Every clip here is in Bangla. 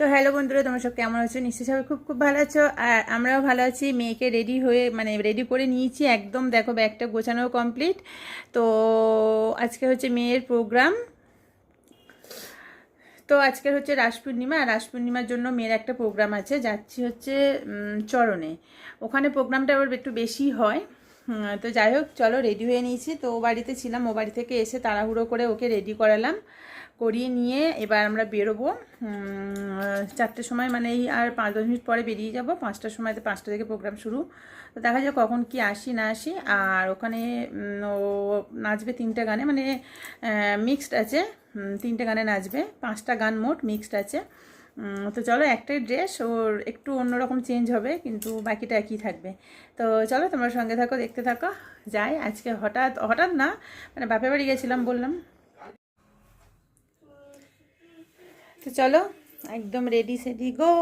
তো হ্যালো বন্ধুরা, তোমরা সব কেমন আছো? নিশ্চয়ই সবাই খুব খুব ভালো আছো। আর আমরাও ভালো আছি। মেয়েকে রেডি হয়ে মানে রেডি করে নিয়েছি। একদম দেখো, ব্যাগটা গোছানো কমপ্লিট তো আজকে হচ্ছে মেয়ের প্রোগ্রাম তো আজকের হচ্ছে রাস পূর্ণিমা। রাস পূর্ণিমার জন্য মেয়ের একটা প্রোগ্রাম আছে। যাচ্ছি হচ্ছে চরণে। ওখানে প্রোগ্রামটা আবার একটু বেশি হয়। তো যাই হোক, চলো রেডি হয়ে নিয়েছি। তো ও বাড়িতে ছিলাম। ও বাড়ি থেকে এসে তাড়াহুড়ো করে ওকে রেডি করালাম। করিয়ে নিয়ে এবার আমরা বেরোবো। চারটের সময় মানে এই আর পাঁচ দশ মিনিট পরে বেরিয়ে যাব। পাঁচটার সময় তো পাঁচটা থেকে প্রোগ্রাম শুরু। তো দেখা যাক কখন কি আসি, না আসি। আর ওখানে ও নাচবে তিনটে গানে। মানে মিক্সড আছে। তিনটে গানে নাচবে। পাঁচটা গান মোট মিক্সড আছে। তো চলো একটাই ড্রেস ওর একটু অন্যরকম চেঞ্জ হবে, কিন্তু বাকিটা একই থাকবে। তো চলো তোমরা সঙ্গে থাকো, দেখতে থাকো। যাই, আজকে হঠাৎ হঠাৎ না মানে বাপের বাড়ি গেছিলাম বললাম। তো চলো, একদম রেডি সেডি গো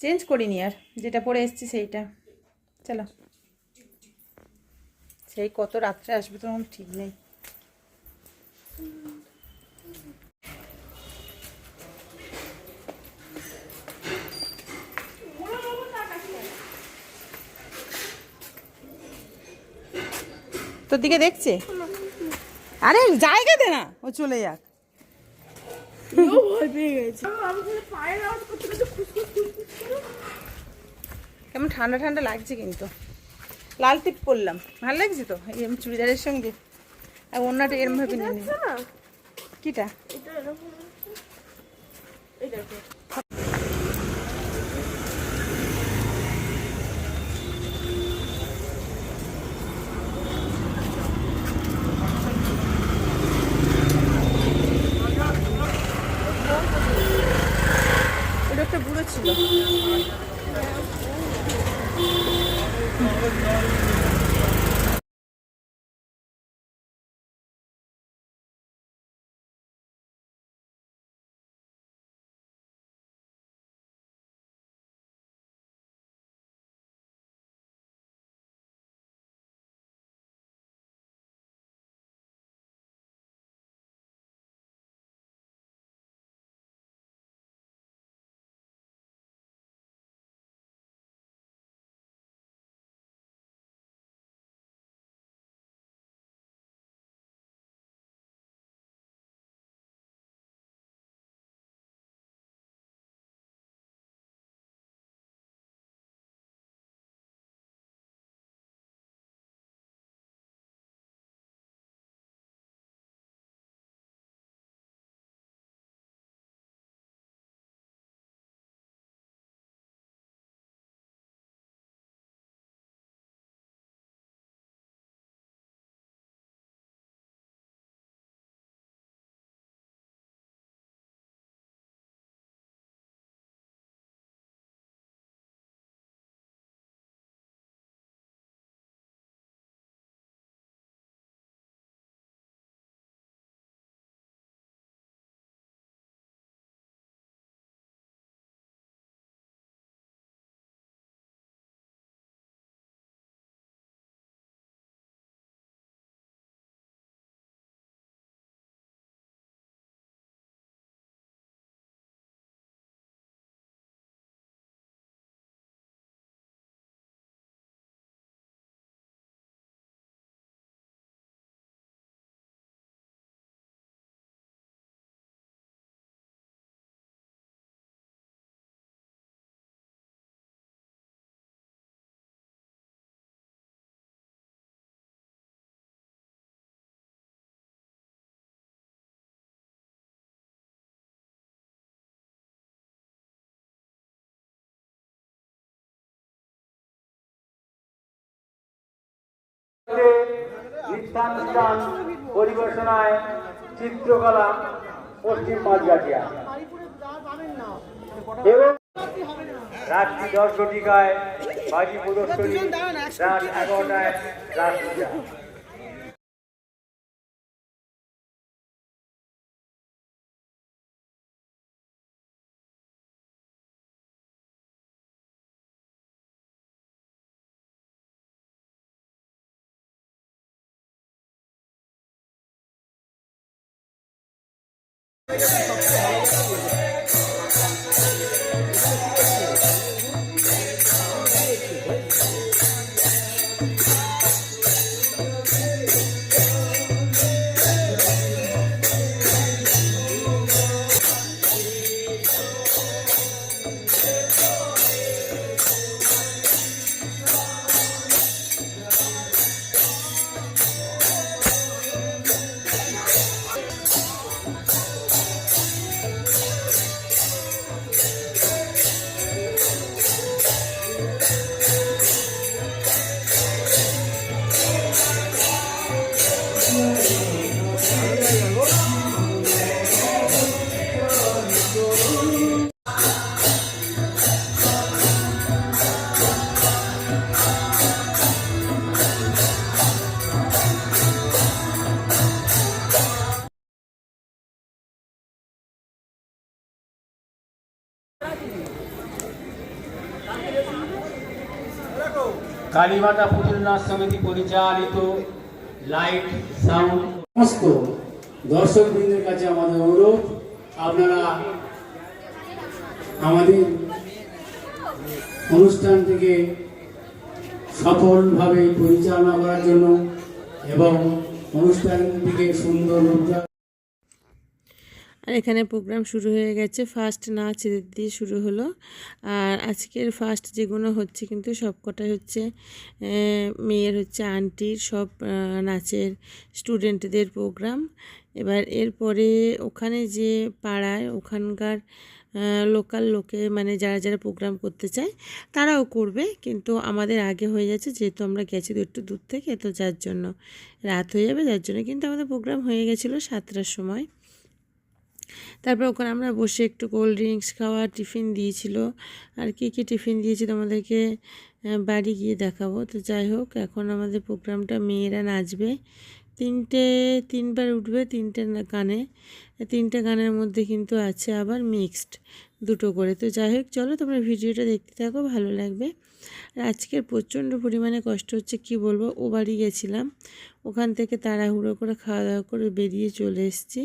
চেঞ্জ করিনি আর, যেটা পরে এসছি সেইটা। চলো। সেই কত রাত্রে আসবে তো ঠিক নেই। তোর দিকে দেখছে? আরে, জায়গা দে না, ও চলে যাক। ভয় পেয়ে গেছে। কেমন ঠান্ডা ঠান্ডা লাগছে কিন্তু। লাল টিপ পরলাম। ভালো লাগছে তো? এই এরম চুড়িদারের সঙ্গে? আর অন্যটা এরম ভাবে নিয়ে কিটা? এটা এরকম এটা কি? ওটা একটা বুড়ো নৃত্যানুষ্ঠান পরিবেশনায় চিত্রকলা পশ্চিম মাঝগাটিয়া এবং রাত্রি দশ ঘটিকায় বাজি প্রদর্শনী রাত এগারোটায় রাত Thank. কালীমাতা পুতুল নাচ সমিতি পরিচালিত লাইট সাউন্ড। সমস্ত দর্শকবৃন্দের কাছে আমাদের অনুরোধ, আপনারা আমাদের অনুষ্ঠানটিকে সফলভাবে পরিচালনা করার জন্য এবং অনুষ্ঠানটিকে সুন্দর আর এখানে প্রোগ্রাম শুরু হয়ে গেছে। ফার্স্ট নাচ এদের দিয়ে শুরু হলো। আর আজকের ফার্স্ট যেগুলো হচ্ছে কিন্তু সব কটাই হচ্ছে মেয়ের হচ্ছে আন্টির সব নাচের স্টুডেন্টদের প্রোগ্রাম এবার এরপরে ওখানে যে পাড়ায় ওখানকার লোকাল লোকে মানে যারা যারা প্রোগ্রাম করতে চায়, তারাও করবে। কিন্তু আমাদের আগে হয়ে যাচ্ছে, যেহেতু আমরা গেছি একটু দূর থেকে, তো যার জন্য রাত হয়ে যাবে। যার জন্য কিন্তু আমাদের প্রোগ্রাম হয়ে গেছিল সাতটার সময়। তারপর ওখানে আমরা বসে একটু কোল্ড ড্রিঙ্কস খাওয়া টিফিন দিয়েছিল। আর কী কী টিফিন দিয়েছি তোমাদেরকে বাড়ি গিয়ে দেখাবো। তো যাই হোক, এখন আমাদের প্রোগ্রামটা মেয়েরা নাচবে। তিনটে, তিনবার উঠবে তিনটে কানে। তিনটে গানের মধ্যে কিন্তু আছে আবার মিক্সড দুটো করে। তো যাই হোক, চলো তোমরা ভিডিওটা দেখতে থাকো, ভালো লাগবে। আর আজকের প্রচণ্ড পরিমাণে কষ্ট হচ্ছে, কি বলব, ও বাড়ি গেছিলাম। ওখান থেকে তাড়াহুড়ো করে খাওয়া দাওয়া করে বেরিয়ে চলে এসেছি।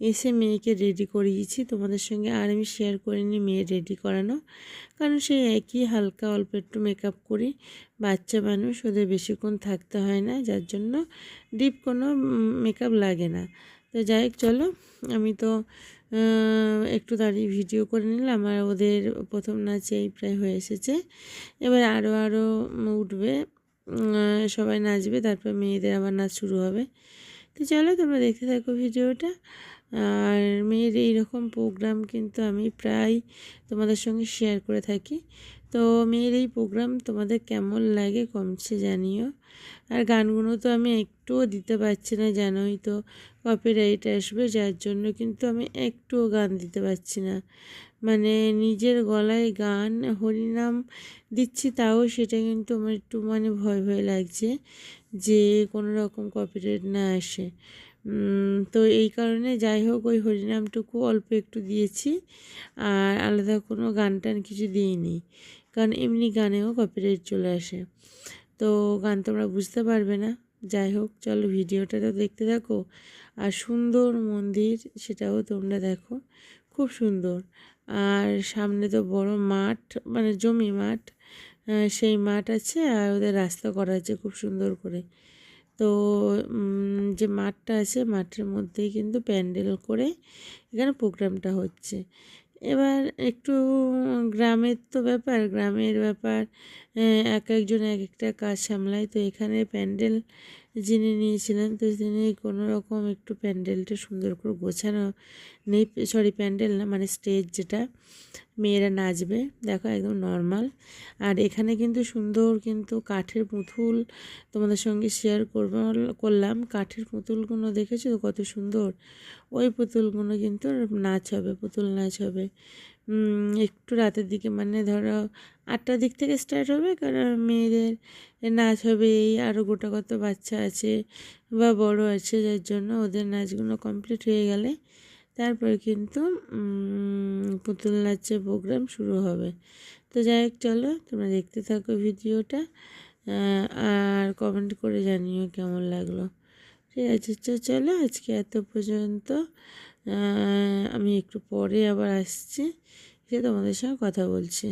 এসে মেয়েকে রেডি করিয়েছি। তোমাদের সঙ্গে আর আমি শেয়ার করিনি মেয়ে রেডি করানো। কারণ সেই একই হালকা অল্প একটু মেকআপ করি। বাচ্চা মানুষ, ওদের বেশিক্ষণ থাকতে হয় না। যার জন্য ডিপ কোনো মেকআপ লাগে না। তো যাই হোক, চলো। আমি তো একটু দাঁড়িয়ে ভিডিও করে নিলাম, আর ওদের প্রথম নাচেই প্রায় হয়ে এসেছে। এবার আরও আরও উঠবে সবাই নাচবে, তারপর মেয়েদের আবার নাচ শুরু হবে। তো চলো, তোমরা দেখতে থাকো ভিডিওটা। আর মেয়ের এইরকম প্রোগ্রাম কিন্তু আমি প্রায় তোমাদের সঙ্গে শেয়ার করে থাকি। তো মেয়ের এই প্রোগ্রাম তোমাদের কেমন লাগে কমছে জানিও। আর গানগুলো তো আমি একটুও দিতে পারছি না, জানোই তো কপিরাইট আসবে, যার জন্য কিন্তু আমি একটুও গান দিতে পারছি না। মানে নিজের গলায় গান, হরিনাম দিচ্ছি তাও সেটা কিন্তু আমার একটু মানে ভয় ভয় লাগছে যে কোনো রকম কপিরাইট না আসে। তো এই কারণে যাই হোক, ওই হরিনামটুকু অল্প একটু দিয়েছি, আর আলাদা কোনো গান টান কিছু দিইনি। কারণ এমনি গানেও কপিরাইট চলে আসে। তো গান তোমরা বুঝতে পারবে না। যাই হোক, চলো ভিডিওটা তো দেখতে থাকো। আর সুন্দর মন্দির সেটাও তোমরা দেখো। খুব সুন্দর। আর সামনে তো বড় মাঠ মানে জমি মাঠ সেই মাঠ আছে আর ওদের রাস্তা করা আছে খুব সুন্দর করে। তো যে মাঠটা আছে, মাঠের মধ্যেই কিন্তু প্যান্ডেল করে এখানে প্রোগ্রামটা হচ্ছে। এবার একটু গ্রামের তো ব্যাপার, গ্রামের ব্যাপার এক একজন এক একটা কাজ সামলায়। তো এখানে প্যান্ডেল যিনি নিয়েছিলেন, তো তিনি কোনো রকম একটু প্যান্ডেলটা সুন্দর করে গোছানো নেই সরি প্যান্ডেল না মানে স্টেজ যেটা, মেয়েরা নাচবে, দেখো একদম নর্মাল আর এখানে কিন্তু সুন্দর কিন্তু কাঠের পুতুল তোমাদের সঙ্গে শেয়ার করব, করলাম। কাঠের পুতুলগুলো দেখেছ? কত সুন্দর। ওই পুতুলগুলো কিন্তু নাচ হবে, পুতুল নাচ হবে। একটু রাতের দিকে মানে ধরো আটটার দিক থেকে স্টার্ট হবে, কারণ মেয়েদের নাচ হবে, এই আরও গোটা কত বাচ্চা আছে বা বড় আছে, যার জন্য ওদের নাচগুলো কমপ্লিট হয়ে গেলে তারপর কিন্তু পুতুল নাচের প্রোগ্রাম শুরু হবে। তো যাই হোক, চলো তোমরা দেখতে থাকো ভিডিওটা আর কমেন্ট করে জানিও কেমন লাগল। ঠিক আছে চলো আজকে এত পর্যন্ত। আমি একটু পরে আবার আসছি সে তোমাদের সঙ্গে কথা বলছি।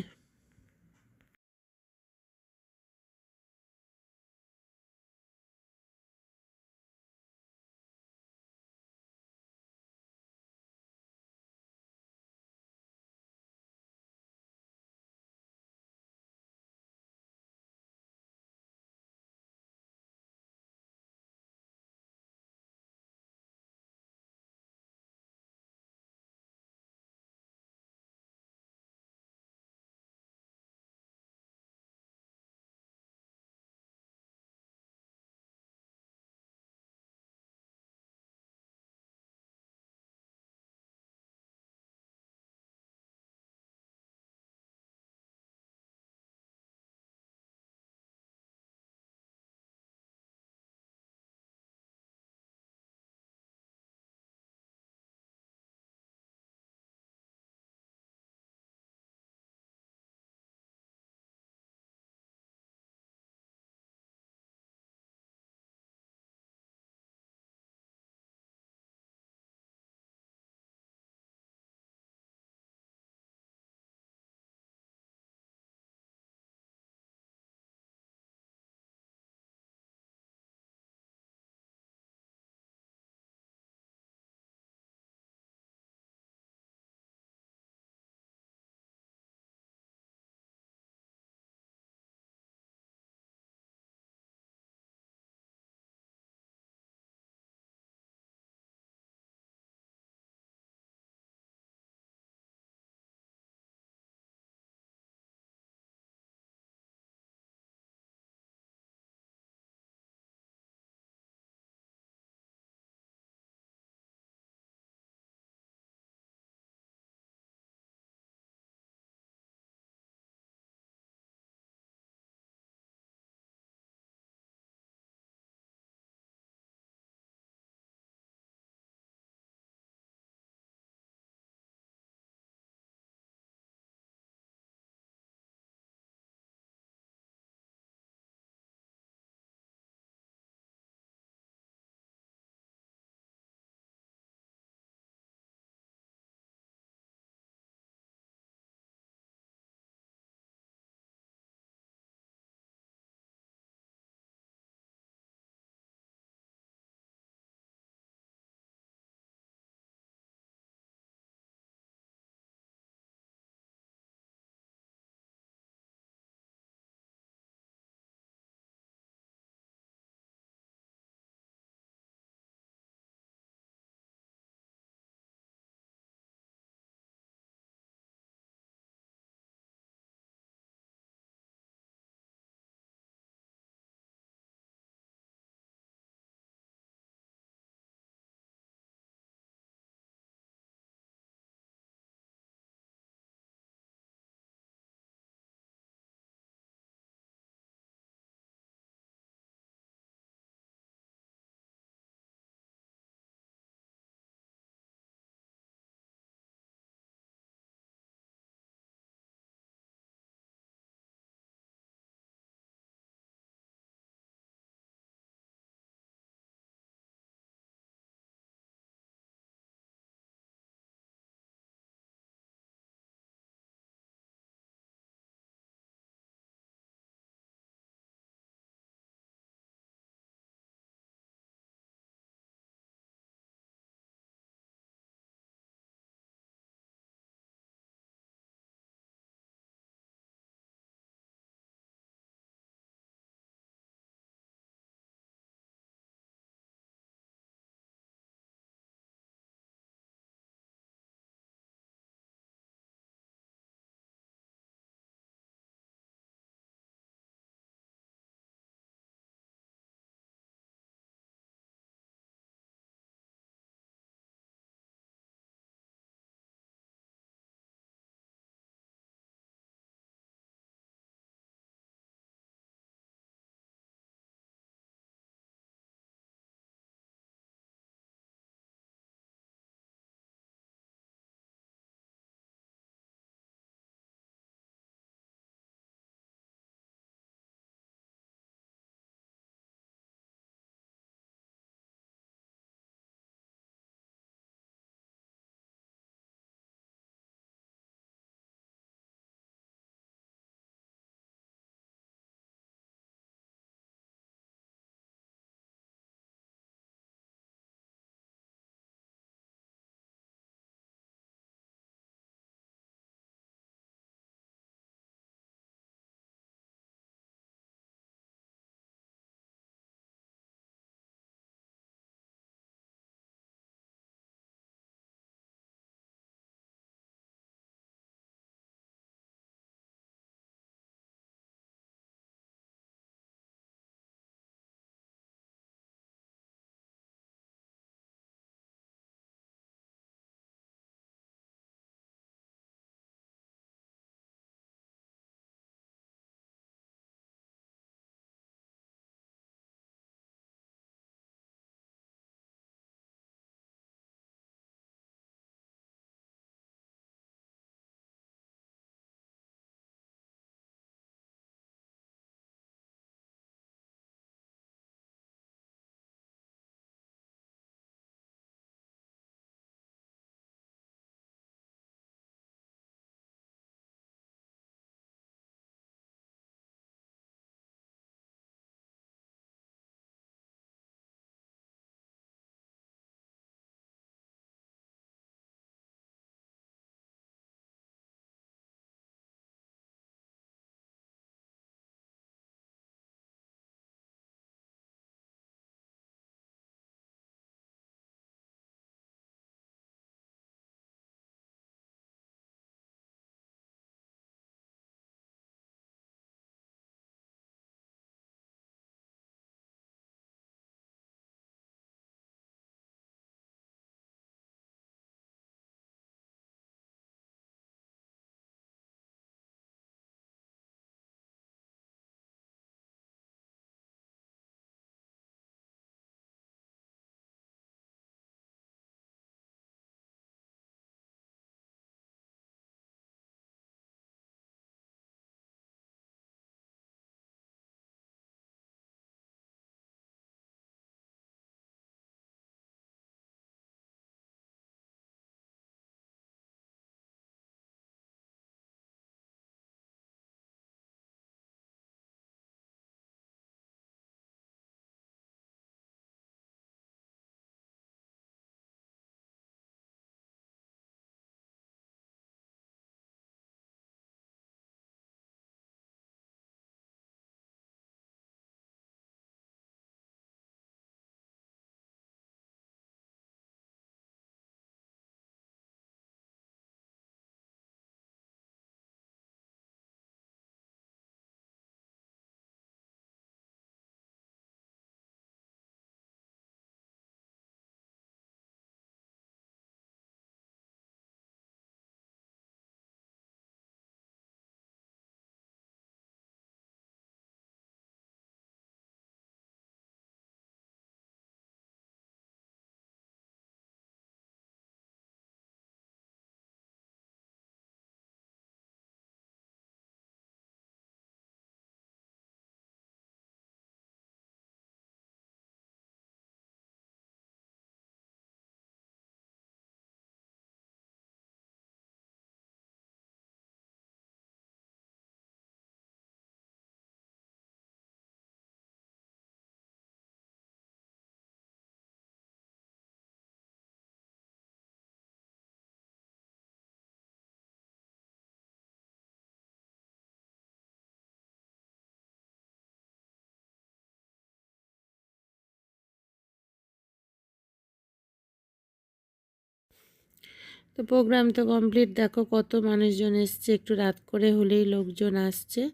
তো প্রোগ্রাম তো কমপ্লিট দেখো কত মানুষজন এসছে, একটু রাত করে হলেই লোকজন আসছে।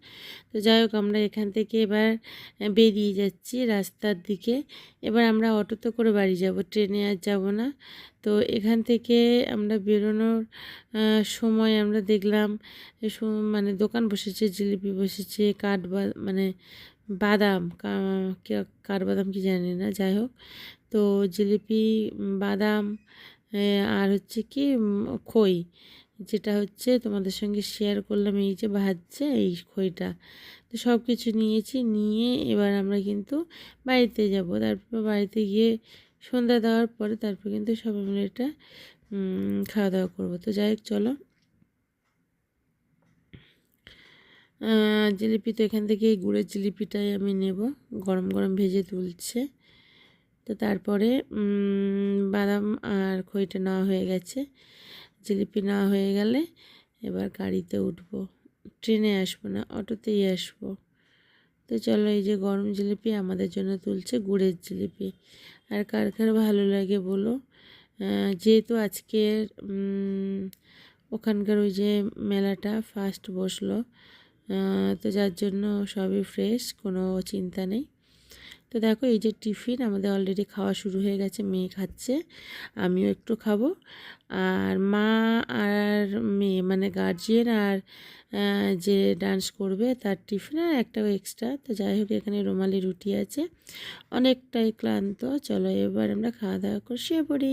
তো যাই হোক, আমরা এখান থেকে এবার বেরিয়ে যাচ্ছি রাস্তার দিকে। এবার আমরা অটোতে করে বাড়ি যাব, ট্রেনে আর যাব না। তো এখান থেকে আমরা বেরোনোর সময় আমরা দেখলাম মানে দোকান বসেছে, জিলিপি বসেছে, কাঠ বা- মানে বাদাম, কা- কে- জানি না, যাই হোক। তো জিলিপি বাদাম আর হচ্ছে কি খই। যেটা হচ্ছে তোমাদের সঙ্গে শেয়ার করলাম, এই যে ভাজছে, এই খইটা। তো সব কিছু নিয়েছি, নিয়ে এবার আমরা কিন্তু বাড়িতে যাব। তারপর বাড়িতে গিয়ে সন্ধ্যা দেওয়ার পরে তারপর কিন্তু সবাই মিলে এটা খাওয়া দাওয়া করব। তো যাই হোক, চলো। জিলিপি তো এখান থেকে গুড়ের জিলিপিটাই আমি নেব। গরম গরম ভেজে তুলছে। তো তারপরে বাদাম আর খইটা নেওয়া হয়ে গেছে। জিলিপি নেওয়া হয়ে গেলে এবার গাড়িতে উঠব। ট্রেনে আসব না, অটোতেই আসব। তো চলো এই যে গরম জিলিপি আমাদের জন্য তুলছে গুড়ের জিলিপি। আর কার কার ভালো লাগে বলো? যেহেতু আজকের ওখানকার ওই যে মেলাটা ফার্স্ট বসল তো যার জন্য সবই ফ্রেশ কোনো চিন্তা নেই। তো দেখো এই যে টিফিন, আমাদের অলরেডি খাওয়া শুরু হয়ে গেছে, মেয়ে খাচ্ছে, আমিও একটু খাব। আর মা আর মেয়ে মানে গার্জিয়ান আর যে ডান্স করবে তার টিফিন আর একটা এক্সট্রা তো যাই হোক, এখানে রুমালি রুটি আছে, অনেকটাই ক্লান্ত। চলো এবার আমরা খাওয়া দাওয়া করে শুয়ে পড়ি।